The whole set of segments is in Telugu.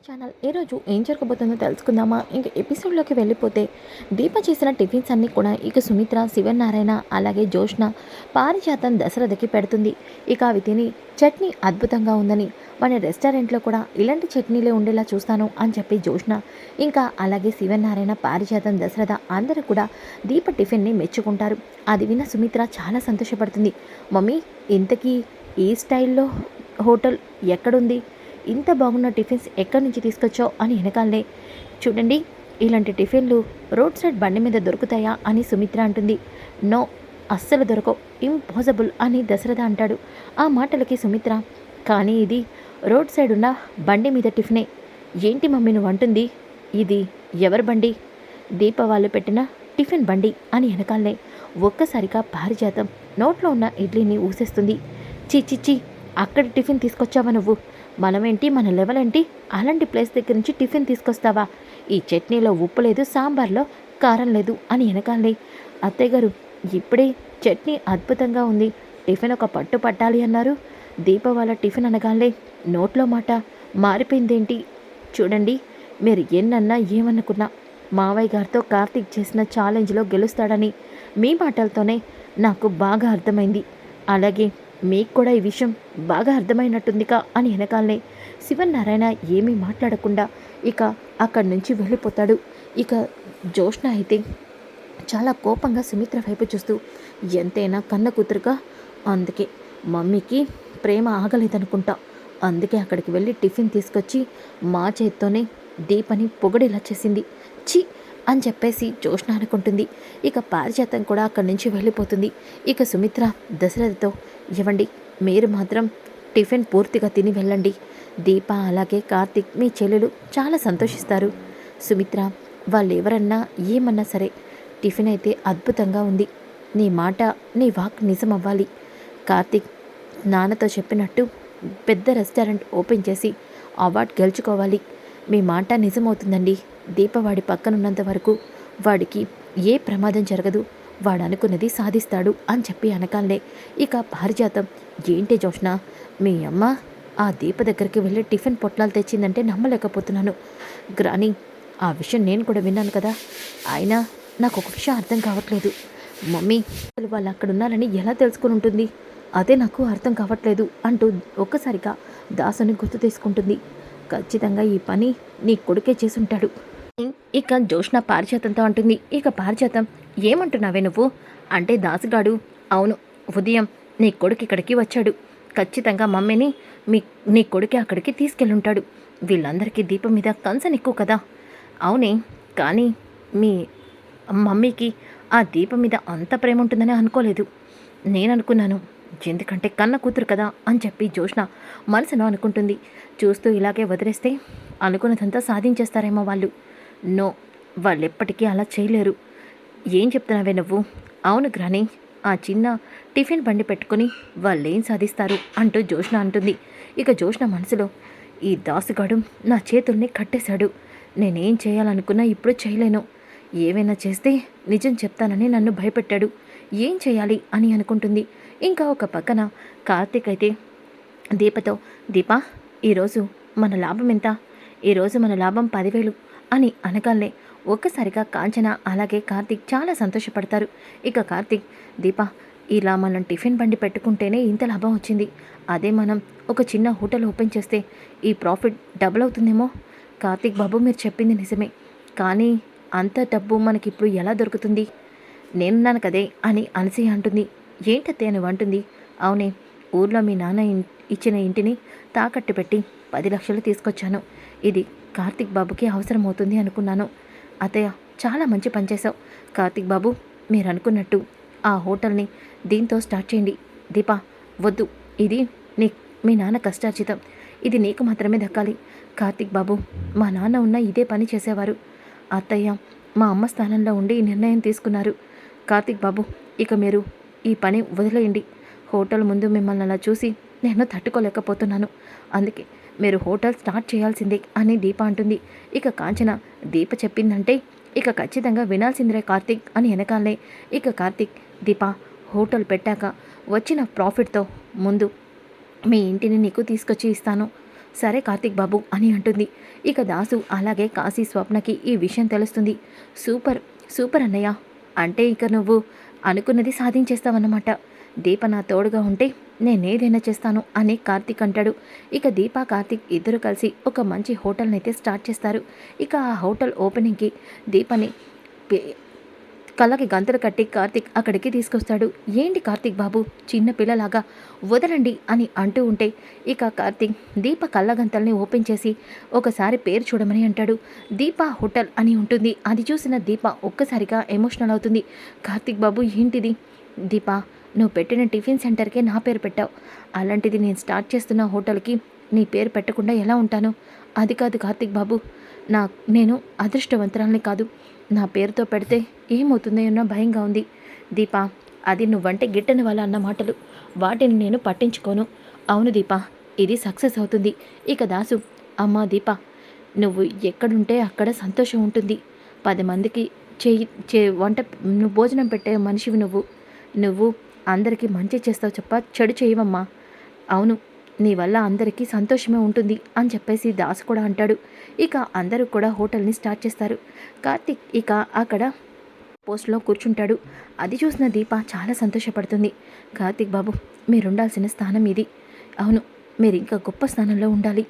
మై ఛానల్ ఈరోజు ఏం జరగబోతుందో తెలుసుకుందామా? ఇంక ఎపిసోడ్లోకి వెళ్ళిపోతే దీప చేసిన టిఫిన్స్ అన్నీ కూడా ఇక సుమిత్ర శివనారాయణ అలాగే జోష్న పారిజాతం దశరథకి పెడుతుంది. ఇక అవి తిని చట్నీ అద్భుతంగా ఉందని మన రెస్టారెంట్లో కూడా ఇలాంటి చట్నీలే ఉండేలా చూస్తాను అని చెప్పి జోష్న ఇంకా అలాగే శివనారాయణ పారిజాతం దశరథ అందరూ కూడా దీప టిఫిన్ని మెచ్చుకుంటారు. అది విన్న సుమిత్ర చాలా సంతోషపడుతుంది. మమ్మీ ఇంతకీ ఈ స్టైల్లో హోటల్ ఎక్కడుంది? ఇంత బాగున్న టిఫిన్స్ ఎక్కడి నుంచి తీసుకొచ్చావు అని వెనకాలే. చూడండి ఇలాంటి టిఫిన్లు రోడ్ సైడ్ బండి మీద దొరుకుతాయా అని సుమిత్ర అంటుంది. నో అస్సలు దొరకవు. ఇంపాసిబుల్ అని దశరథ అంటాడు. ఆ మాటలకి సుమిత్ర కానీ ఇది రోడ్ సైడ్ ఉన్న బండి మీద టిఫినే. ఏంటి మమ్మీ నువ్వు అంటుంది. ఇది ఎవరి బండి? దీప వాళ్ళు పెట్టిన టిఫిన్ బండి అని వెనకాలనే ఒక్కసారిగా పారిజాతం. నోట్లో ఉన్న ఇడ్లీని ఊసేస్తుంది. చి చి అక్కడ టిఫిన్ తీసుకొచ్చావా నువ్వు? మనమేంటి మన లెవెల్ ఏంటి అలాంటి ప్లేస్ దగ్గర నుంచి టిఫిన్ తీసుకొస్తావా? ఈ చట్నీలో ఉప్పు లేదు సాంబార్లో కారం లేదు అని వెనకాలే అత్తయ్య గారు ఇప్పుడే చట్నీ అద్భుతంగా ఉంది. టిఫిన్ ఒక పట్టు పట్టాలి అన్నారు. దీప వాళ్ళ టిఫిన్ అనగానే నోట్లో మాట మారిపోయిందేంటి? చూడండి మీరు ఎన్నన్నా ఏమనుకున్నా మావయ్య గారితో కార్తీక్ చేసిన ఛాలెంజ్లో గెలుస్తాడని మీ మాటలతోనే నాకు బాగా అర్థమైంది. అలాగే మీకు కూడా ఈ విషయం బాగా అర్థమైనట్టుందిగా అని వెనకాలనే శివనారాయణ ఏమీ మాట్లాడకుండా ఇక అక్కడి నుంచి వెళ్ళిపోతాడు. ఇక జోష్ణ అయితే చాలా కోపంగా సుమిత్ర వైపు చూస్తూ ఎంతైనా కన్న కూతురుగా? అందుకే మమ్మీకి ప్రేమ ఆగలేదనుకుంటా. అందుకే అక్కడికి వెళ్ళి టిఫిన్ తీసుకొచ్చి మా చేత్తోనే దీపని పొగడేలా చేసింది. చి అని చెప్పేసి జోష్న అనుకుంటుంది. ఇక పారిజాతం కూడా అక్కడి నుంచి వెళ్ళిపోతుంది. ఇక సుమిత్ర దశరథతో ఇవ్వండి మీరు మాత్రం టిఫిన్ పూర్తిగా తిని వెళ్ళండి. దీప అలాగే కార్తిక్ మీ చెల్లెలు చాలా సంతోషిస్తారు. సుమిత్ర వాళ్ళు ఎవరన్నా ఏమన్నా సరే టిఫిన్ అయితే అద్భుతంగా ఉంది. నీ మాట నీ వాక్ నిజం అవ్వాలి కార్తిక్ నాన్నతో చెప్పినట్టు పెద్ద రెస్టారెంట్ ఓపెన్ చేసి అవార్డ్ గెలుచుకోవాలి. మీ మాట నిజమవుతుందండి. దీపవాడి పక్కనున్నంత వరకు వాడికి ఏ ప్రమాదం జరగదు. వాడు అనుకున్నది సాధిస్తాడు అని చెప్పి అనకాలనే. ఇక పారిజాతం. ఏంటి జోష్ణ మీ అమ్మ ఆ దీప దగ్గరికి వెళ్ళి టిఫిన్ పొట్లాలు తెచ్చిందంటే నమ్మలేకపోతున్నాను. గ్రాని ఆ విషయం నేను కూడా విన్నాను కదా. అయినా నాకు ఒక విషయం అర్థం కావట్లేదు. మమ్మీ వాళ్ళు అక్కడ ఉన్నారని ఎలా తెలుసుకుని ఉంటుంది? అదే నాకు అర్థం కావట్లేదు అంటూ ఒక్కసారిగా దాసుని గుర్తు తీసుకుంటుంది. ఖచ్చితంగా ఈ పని నీ కొడుకే చేసుంటాడు. ఇక జోష్ణ పారిజాతంతో అంటుంది. ఇక పారిజాతం ఏమంటున్నావే నువ్వు? అంటే దాసుగాడు అవును ఉదయం నీ కొడుకు ఇక్కడికి వచ్చాడు. ఖచ్చితంగా మమ్మీని మీ నీ కొడుకే అక్కడికి తీసుకెళ్ళుంటాడు. వీళ్ళందరికీ దీపం మీద కన్సన్ ఎక్కువ కదా. అవునే కానీ మీ మమ్మీకి ఆ దీపం మీద అంత ప్రేమ ఉంటుందని అనుకోలేదు. నేను అనుకున్నాను ఎందుకంటే కన్న కూతురు కదా అని చెప్పి జోష్ణ మనసులో అనుకుంటుంది. చూస్తూ ఇలాగే వదిలేస్తే అనుకున్నదంతా సాధించేస్తారేమో వాళ్ళు. నో వాళ్ళు ఎప్పటికీ అలా చేయలేరు. ఏం చెప్తున్నావే నువ్వు? అవును గ్రాని ఆ చిన్న టిఫిన్ బండి పెట్టుకుని వాళ్ళేం సాధిస్తారు అంటూ జోష్ణ అంటుంది. ఇక జోష్ణ మనసులో ఈ దాసుగాడు నా చేతుల్ని కట్టేశాడు. నేనేం చేయాలనుకున్నా ఇప్పుడు చేయలేను. ఏమైనా చేస్తే నిజం చెప్తానని నన్ను భయపెట్టాడు. ఏం చేయాలి అని అనుకుంటుంది. ఇంకా ఒక పక్కన కార్తీక్ అయితే దీపతో దీపా ఈరోజు మన లాభం ఎంత? ఈరోజు మన లాభం పదివేలు. అని అనగానే ఒక్కసారిగా కాంచన అలాగే కార్తీక్ చాలా సంతోషపడతారు. ఇక కార్తీక్ దీప ఇలా మనం టిఫిన్ బండి పెట్టుకుంటేనే ఇంత లాభం వచ్చింది. అదే మనం ఒక చిన్న హోటల్ ఓపెన్ చేస్తే ఈ ప్రాఫిట్ డబుల్ అవుతుందేమో? కార్తీక్ బాబు మీరు చెప్పింది నిజమే. కానీ అంత డబ్బు మనకిప్పుడు ఎలా దొరుకుతుంది? నేనున్నాను కదే అని అనసూయ అంటుంది. ఏంటతే అని అంటుంది? అవునే ఊర్లో మీ నాన్న ఇచ్చిన ఇంటిని తాకట్టు పెట్టి పది లక్షలు తీసుకొచ్చాను. ఇది కార్తిక్ బాబుకి అవసరం అవుతుంది అనుకున్నాను. అత్తయ్య చాలా మంచి పని చేశావు. కార్తిక్ బాబు మీరు అనుకున్నట్టు ఆ హోటల్ని దీంతో స్టార్ట్ చేయండి. దీపా వద్దు. ఇది నీ మీ నాన్న కష్టార్జితం. ఇది నీకు మాత్రమే దక్కాలి. కార్తిక్ బాబు మా నాన్న ఉన్న ఇదే పని చేసేవారు. అత్తయ్య మా అమ్మ స్థానంలో ఉండి ఈ నిర్ణయం తీసుకున్నారు. కార్తిక్ బాబు ఇక మీరు ఈ పని వదిలేయండి. హోటల్ ముందు మిమ్మల్ని అలా చూసి నేను తట్టుకోలేకపోతున్నాను. అందుకే మీరు హోటల్ స్టార్ట్ చేయాల్సిందే అని దీప అంటుంది. ఇక కాంచన దీప చెప్పిందంటే ఇక ఖచ్చితంగా వినాల్సిందిరే కార్తీక్ అని వెనకాలనే. ఇక కార్తీక్ దీప హోటల్ పెట్టాక వచ్చిన ప్రాఫిట్తో ముందు మీ ఇంటిని నీకు తీసుకొచ్చి ఇస్తాను. సరే కార్తిక్ బాబు అని అంటుంది. ఇక దాసు అలాగే కాశీ స్వప్నకి ఈ విషయం తెలుస్తుంది. సూపర్ సూపర్ అన్నయ్య. అంటే ఇక నువ్వు అనుకున్నది సాధించేస్తావన్నమాట. దీప నా తోడుగా ఉంటే నేనేదైనా చేస్తాను అని కార్తీక్ అంటాడు. ఇక దీప కార్తీక్ ఇద్దరు కలిసి ఒక మంచి హోటల్ని అయితే స్టార్ట్ చేస్తారు. ఇక ఆ హోటల్ ఓపెనింగ్కి దీపని కళ్ళకి గంతలు కట్టి కార్తీక్ అక్కడికి తీసుకొస్తాడు. ఏంటి కార్తీక్ బాబు చిన్న పిల్లలాగా వదలండి అని అంటూ ఉంటే ఇక కార్తీక్ దీప కళ్ళ గంతల్ని ఓపెన్ చేసి ఒకసారి పేరు చూడమని అంటాడు. దీప హోటల్ అని ఉంటుంది. అది చూసిన దీప ఒక్కసారిగా ఎమోషనల్ అవుతుంది. కార్తీక్ బాబు ఏంటిది? దీప నువ్వు పెట్టిన టిఫిన్ సెంటర్కే నా పేరు పెట్టావు. అలాంటిది నేను స్టార్ట్ చేస్తున్న హోటల్కి నీ పేరు పెట్టకుండా ఎలా ఉంటాను? అది కాదు కార్తిక్ బాబు. నా నేను అదృష్టవంతురాల్ని కాదు. నా పేరుతో పెడితే ఏమవుతుందో అన్న భయంగా ఉంది. దీప అది నువ్వంటే గిట్టని వాళ్ళ అన్న మాటలు. వాటిని నేను పట్టించుకోను. అవును దీప ఇది సక్సెస్ అవుతుంది. ఇక దాసు అమ్మా దీప నువ్వు ఎక్కడుంటే అక్కడ సంతోషం ఉంటుంది. పది మందికి చేయి చే వంట నువ్వు భోజనం పెట్టే మనిషివి నువ్వు. నువ్వు అందరికీ మంచి చేస్తావు చెప్ప చెడు చేయవమ్మా. అవును నీ వల్ల అందరికీ సంతోషమే ఉంటుంది అని చెప్పేసి దాసు కూడా అంటాడు. ఇక అందరూ కూడా హోటల్ని స్టార్ట్ చేస్తారు. కార్తిక్ ఇక అక్కడ పోస్ట్లో కూర్చుంటాడు. అది చూసిన దీప చాలా సంతోషపడుతుంది. కార్తిక్ బాబు మీరుండాల్సిన స్థానం ఇది. అవును మీరు ఇంకా గొప్ప స్థానంలో ఉండాలి.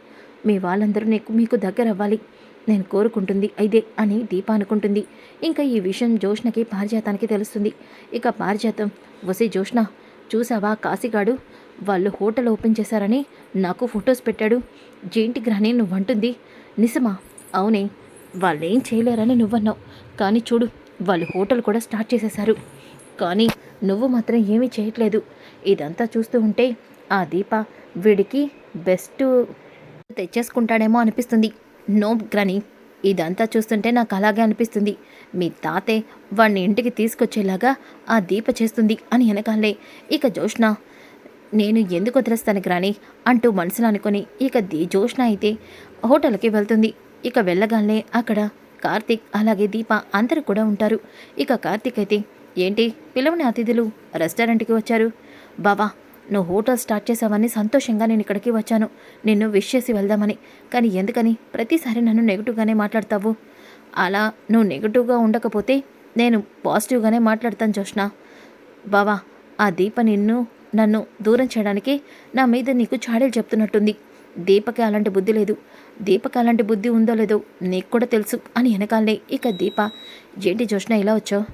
మీ వాళ్ళందరూ నీకు మీకు దగ్గర అవ్వాలి నేను కోరుకుంటుంది ఇదే అని దీప అనుకుంటుంది. ఇంకా ఈ విషయం జోష్ణకి పారిజాతానికి తెలుస్తుంది. ఇక పారిజాతం వసే జోష్ణ చూసావా కాశీగాడు? వాళ్ళు హోటల్ ఓపెన్ చేశారని నాకు ఫొటోస్ పెట్టాడు. జేంటి గ్రహణి నువ్వంటుంది నిజమా? అవునే. వాళ్ళేం చేయలేరని నువ్వన్నావు. కానీ చూడు వాళ్ళు హోటల్ కూడా స్టార్ట్ చేసేశారు. కానీ నువ్వు మాత్రం ఏమీ చేయట్లేదు. ఇదంతా చూస్తూ ఉంటే ఆ దీప వీడికి బెస్ట్ తెచ్చేసుకుంటాడేమో అనిపిస్తుంది. నో గ్రని ఇదంతా చూస్తుంటే నాకు అలాగే అనిపిస్తుంది. మీ తాతే వాడిని ఇంటికి తీసుకొచ్చేలాగా ఆ దీప చేస్తుంది అని వెనకాలే ఇక జోష్న నేను ఎందుకు వదిలేస్తాను గ్రాని అంటూ మనసులో అనుకుని ఇక దీ జోష్న అయితే హోటల్కి వెళ్తుంది. ఇక వెళ్ళగానే అక్కడ కార్తీక్ అలాగే దీప అందరూ కూడా ఉంటారు. ఇక కార్తీక్ అయితే ఏంటి పిలవని అతిథులు రెస్టారెంట్కి వచ్చారు? బావా నువ్వు హోటల్ స్టార్ట్ చేసావని సంతోషంగా నేను ఇక్కడికి వచ్చాను. నిన్ను విష్ చేసి వెళ్దామని. కానీ ఎందుకని? ప్రతిసారి నన్ను నెగిటివ్గానే మాట్లాడతావు. అలా నువ్వు నెగిటివ్గా ఉండకపోతే నేను పాజిటివ్గానే మాట్లాడతాను జోష్న బావా ఆ దీప నిన్ను నన్ను దూరం చేయడానికి నా మీద నీకు చాడీలు చెప్తున్నట్టుంది. దీపకి అలాంటి బుద్ధి లేదు. దీపకి అలాంటి బుద్ధి ఉందో లేదో నీకు కూడా తెలుసు అని వెనకాలనే ఇక దీప. ఏంటి జోష్న ఇలా వచ్చావు?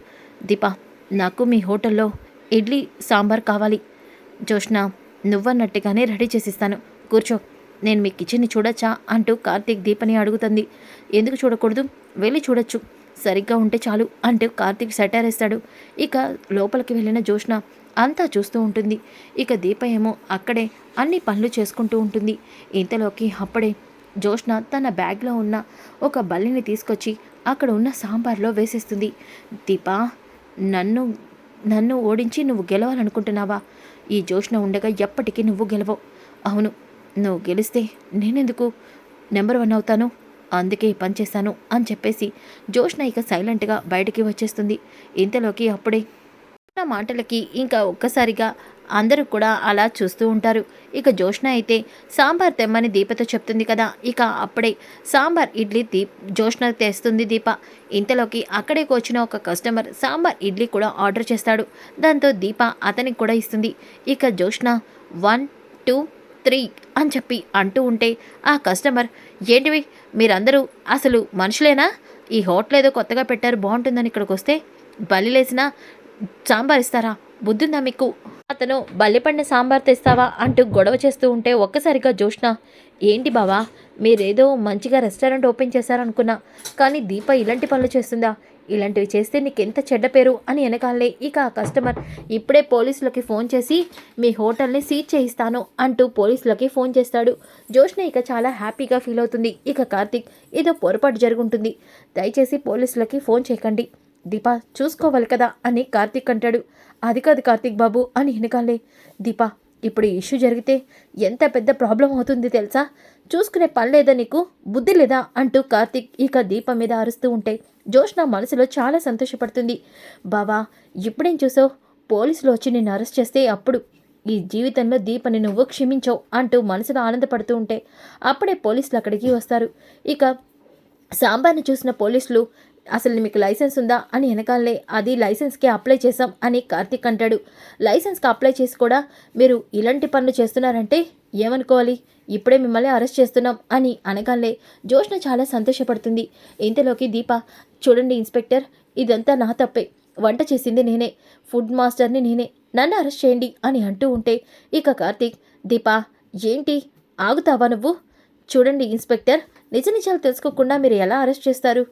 దీప నాకు మీ హోటల్లో ఇడ్లీ సాంబార్ కావాలి. జోష్న నువ్వన్నట్టుగానే రెడీ చేసిస్తాను. కూర్చో నేను మీ కిచెన్ని చూడొచ్చా అంటూ కార్తీక్ దీపని అడుగుతుంది. ఎందుకు చూడకూడదు? వెళ్ళి చూడొచ్చు. సరిగ్గా ఉంటే చాలు అంటూ కార్తీక్ సెటారేస్తాడు ఇక లోపలికి వెళ్ళిన జోష్న అంతా చూస్తూ ఉంటుంది. ఇక దీప ఏమో అక్కడే అన్ని పనులు చేసుకుంటూ ఉంటుంది. ఇంతలోకి అప్పుడే జోష్న తన బ్యాగ్లో ఉన్న ఒక బల్లిని తీసుకొచ్చి అక్కడ ఉన్న సాంబార్లో వేసేస్తుంది. దీప నన్ను నన్ను ఓడించి నువ్వు గెలవాలనుకుంటున్నావా? ఈ జోష్న ఉండగా ఎప్పటికీ నువ్వు గెలవవు. అవును నువ్వు గెలిస్తే నేనెందుకు? నెంబర్ వన్ అవుతాను అందుకే ఈ పని చేశాను అని చెప్పేసి జోష్న ఇక సైలెంట్గా బయటికి వచ్చేస్తుంది. ఇంతలోకి అప్పుడే నా మాటలకి ఇంకా ఒక్కసారిగా అందరూ కూడా అలా చూస్తూ ఉంటారు. ఇక జోష్ణ అయితే సాంబార్ తెమ్మని దీపతో చెప్తుంది కదా. ఇక అప్పుడే సాంబార్ ఇడ్లీ దీప్ జోష్ణ తెస్తుంది దీప. ఇంతలోకి అక్కడికి వచ్చిన ఒక కస్టమర్ సాంబార్ ఇడ్లీ కూడా ఆర్డర్ చేస్తాడు. దాంతో దీప అతనికి కూడా ఇస్తుంది. ఇక జోష్న వన్ టూ త్రీ అని చెప్పి అంటూ ఉంటే ఆ కస్టమర్ ఏంటివి? మీరందరూ అసలు మనుషులేనా? ఈ హోటల్ ఏదో కొత్తగా పెట్టారు బాగుంటుందని ఇక్కడికి వస్తే బలిలేసినా సాంబార్ ఇస్తారా? బుద్ధుందా మీకు? అతను బల్లిపండిన సాంబార్ తెస్తావా అంటూ గొడవ చేస్తూ ఉంటే ఒక్కసారిగా జోష్న ఏంటి బావా మీరేదో మంచిగా రెస్టారెంట్ ఓపెన్ చేశారనుకున్నా కానీ దీప ఇలాంటి పనులు చేస్తుందా? ఇలాంటివి చేస్తే నీకెంత చెడ్డ పేరు అని వెనకాలే ఇక ఆ కస్టమర్. ఇప్పుడే పోలీసులకి ఫోన్ చేసి మీ హోటల్ని సీజ్ చేయిస్తాను అంటూ పోలీసులకి ఫోన్ చేస్తాడు. జోష్న ఇక చాలా హ్యాపీగా ఫీల్ అవుతుంది. ఇక కార్తీక్ ఏదో పొరపాటు జరుగుంటుంది. దయచేసి పోలీసులకి ఫోన్ చేయకండి. దీపా చూసుకోవాలి కదా అని కార్తీక్ అంటాడు. అది కాదు కార్తీక్ బాబు అని వెనకాలే. దీపా ఇప్పుడు ఈ ఇష్యూ జరిగితే ఎంత పెద్ద ప్రాబ్లం అవుతుంది తెలుసా? చూసుకునే పని లేదా నీకు? బుద్ధి లేదా? అంటూ కార్తీక్ ఇక దీప మీద అరుస్తూ ఉంటే జోష్న మనసులో చాలా సంతోషపడుతుంది. బావా ఇప్పుడేం చూసావు? పోలీసులు వచ్చి నిన్ను అరెస్ట్ చేస్తే అప్పుడు ఈ జీవితంలో దీపని నువ్వు క్షమించవు అంటూ మనసులో ఆనందపడుతూ ఉంటే అప్పుడే పోలీసులు అక్కడికి వస్తారు. ఇక సాంబార్ని చూసిన పోలీసులు అసలు మీకు లైసెన్స్ ఉందా అని వెనకాలే అది లైసెన్స్కి అప్లై చేసాం అని కార్తీక్ అంటాడు. లైసెన్స్కి అప్లై చేసి కూడా మీరు ఇలాంటి పనులు చేస్తున్నారంటే ఏమనుకోవాలి? ఇప్పుడే మిమ్మల్ని అరెస్ట్ చేస్తున్నాం అని అనగానే జోష్న చాలా సంతోషపడుతుంది. ఇంతలోకి దీప చూడండి ఇన్స్పెక్టర్ ఇదంతా నా తప్పే. వంట చేసింది నేనే. ఫుడ్ మాస్టర్ని నేనే. నన్ను అరెస్ట్ చేయండి అని అంటూ ఉంటే ఇక కార్తీక్ దీప ఏంటి? ఆగుతావా నువ్వు? చూడండి ఇన్స్పెక్టర్ నిజ నిజాలు తెలుసుకోకుండా మీరు ఎలా అరెస్ట్ చేస్తారు?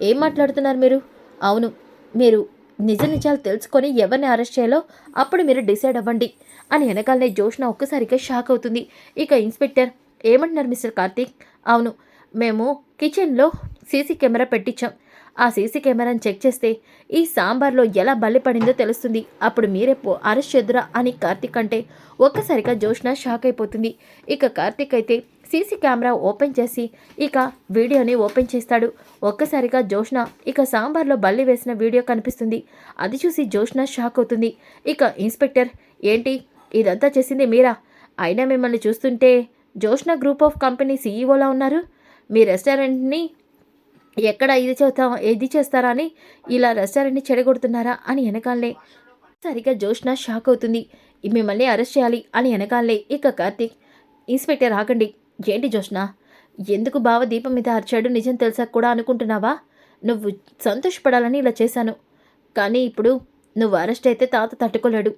ఏం మాట్లాడుతున్నారు మీరు? అవును మీరు నిజ నిజాలు తెలుసుకొని ఎవరిని అరెస్ట్ చేయాలో అప్పుడు మీరు డిసైడ్ అవ్వండి. అని వెనకాలనే జోష్న ఒక్కసారిగా షాక్ అవుతుంది. ఇక ఇన్స్పెక్టర్ ఏమంటున్నారు మిస్టర్ కార్తీక్? అవును మేము కిచెన్లో సీసీ కెమెరా పెట్టించాం. ఆ సీసీ కెమెరాని చెక్ చేస్తే ఈ సాంబార్లో ఎలా బల్లి పడిందో తెలుస్తుంది. అప్పుడు మీరే పో అరెస్ట్ చేద్దురా అని కార్తీక్ అంటే ఒక్కసారిగా జోష్న షాక్ అయిపోతుంది. ఇక కార్తీక్ అయితే సీసీ కెమెరా ఓపెన్ చేసి ఇక వీడియోని ఓపెన్ చేస్తాడు. ఒక్కసారిగా జోష్న ఇక సాంబార్లో బల్లి వేసిన వీడియో కనిపిస్తుంది. అది చూసి జోష్న షాక్ అవుతుంది. ఇక ఇన్స్పెక్టర్ ఏంటి? ఇదంతా చేసింది మీరా? అయినా మిమ్మల్ని చూస్తుంటే జోష్న గ్రూప్ ఆఫ్ కంపెనీ సీఈఓలా ఉన్నారు? మీ రెస్టారెంట్ని ఎక్కడ ఇది చేస్తా ఇది చేస్తారా అని ఇలా రెస్టారెంట్ని చెడగొడుతున్నారా అని వెనకాలే. సరిగా జోష్న షాక్ అవుతుంది. మిమ్మల్ని అరెస్ట్ చేయాలి అని వెనకాలే. ఇక కార్తీక్ ఇన్స్పెక్టర్ ఆగండి. ఏంటి జోష్న ఎందుకు బావ దీపం మీద అరిచాడు నిజం తెలుసా కూడా అనుకుంటున్నావా? నువ్వు సంతోషపడాలని ఇలా చేశాను. కానీ ఇప్పుడు నువ్వు అరెస్ట్ అయితే తాత తట్టుకోలేడు.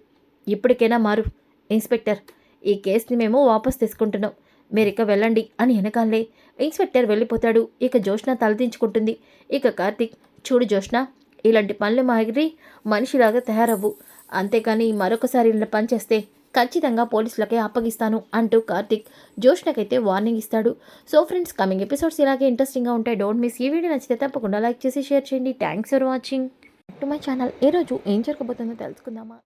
ఇప్పటికైనా మారు ఇన్స్పెక్టర్. ఈ కేసుని మేము వాపస్ తీసుకుంటున్నాం. మీరు ఇక వెళ్ళండి అని వెనకాలే ఇన్స్పెక్టర్ వెళ్ళిపోతాడు. ఇక జోష్న తలదించుకుంటుంది ఇక కార్తీక్ చూడు జోష్న ఇలాంటి పనులు మాగిరి మనిషిలాగా తయారవ్వు. అంతేకాని మరొకసారి ఇలా పని చేస్తే ఖచ్చితంగా పోలీసులకే అప్పగిస్తాను అంటూ కార్తిక్ జోష్నకైతే వార్నింగ్ ఇస్తాడు. సో ఫ్రెండ్స్ కమింగ్ ఎపిసోడ్స్ ఇలాగే ఇంట్రెస్టింగ్గా ఉంటాయి. డోంట్ మిస్ ఈ వీడియో నచ్చితే తప్పకుండా లైక్ చేసి షేర్ చేయండి. Thanks for watching to my channel ఈరోజు ఏం జరగబోతుందో తెలుసుకుందామా?